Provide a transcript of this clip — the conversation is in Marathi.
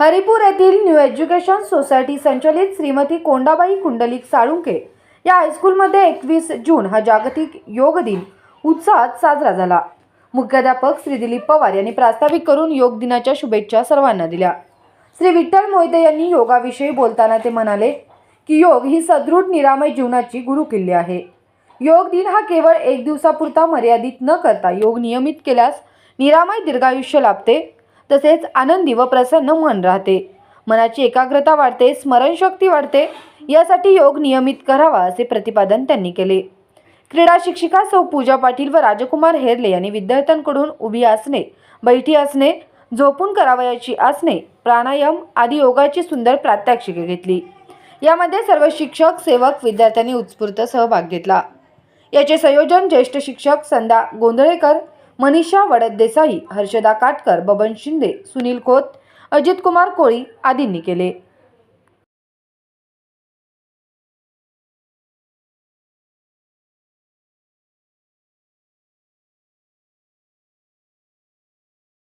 हरिपूर येथील न्यू एज्युकेशन सोसायटी संचलित श्रीमती कोंडाबाई कुंडलिक साळुंके या हायस्कूलमध्ये एकवीस जून हा जागतिक योग दिन उत्साहात साजरा झाला. मुख्याध्यापक श्री दिलीप पवार यांनी प्रास्ताविक करून योग दिनाच्या शुभेच्छा सर्वांना दिल्या. श्री विठ्ठल मोहिते यांनी योगाविषयी बोलताना ते म्हणाले की योग ही सदृढ निरामय जीवनाची गुरुकिल्ली आहे. योग दिन हा केवळ एक दिवसापुरता मर्यादित न करता योग नियमित केल्यास निरामय दीर्घायुष्य लाभते तसेच आनंदी व प्रसन्न मन राहते. मनाची एकाग्रता वाढते स्मरणशक्ती वाढते यासाठी योग नियमित करावा असे प्रतिपादन त्यांनी केले. क्रीडा शिक्षिका सौ पूजा पाटील व राजकुमार हेरले यांनी विद्यार्थ्यांकडून उभी असणे बैठी आसने झोपून करावयाची आसने प्राणायाम आदी योगाची सुंदर प्रात्यक्षिके घेतली. यामध्ये सर्व शिक्षक सेवक विद्यार्थ्यांनी उत्स्फूर्त सहभाग घेतला. याचे संयोजन ज्येष्ठ शिक्षक संदा गोंधळेकर मनीषा वडदेसाई हर्षदा काटकर बबन शिंदे सुनील खोत अजितकुमार कोळी आदींनी केले.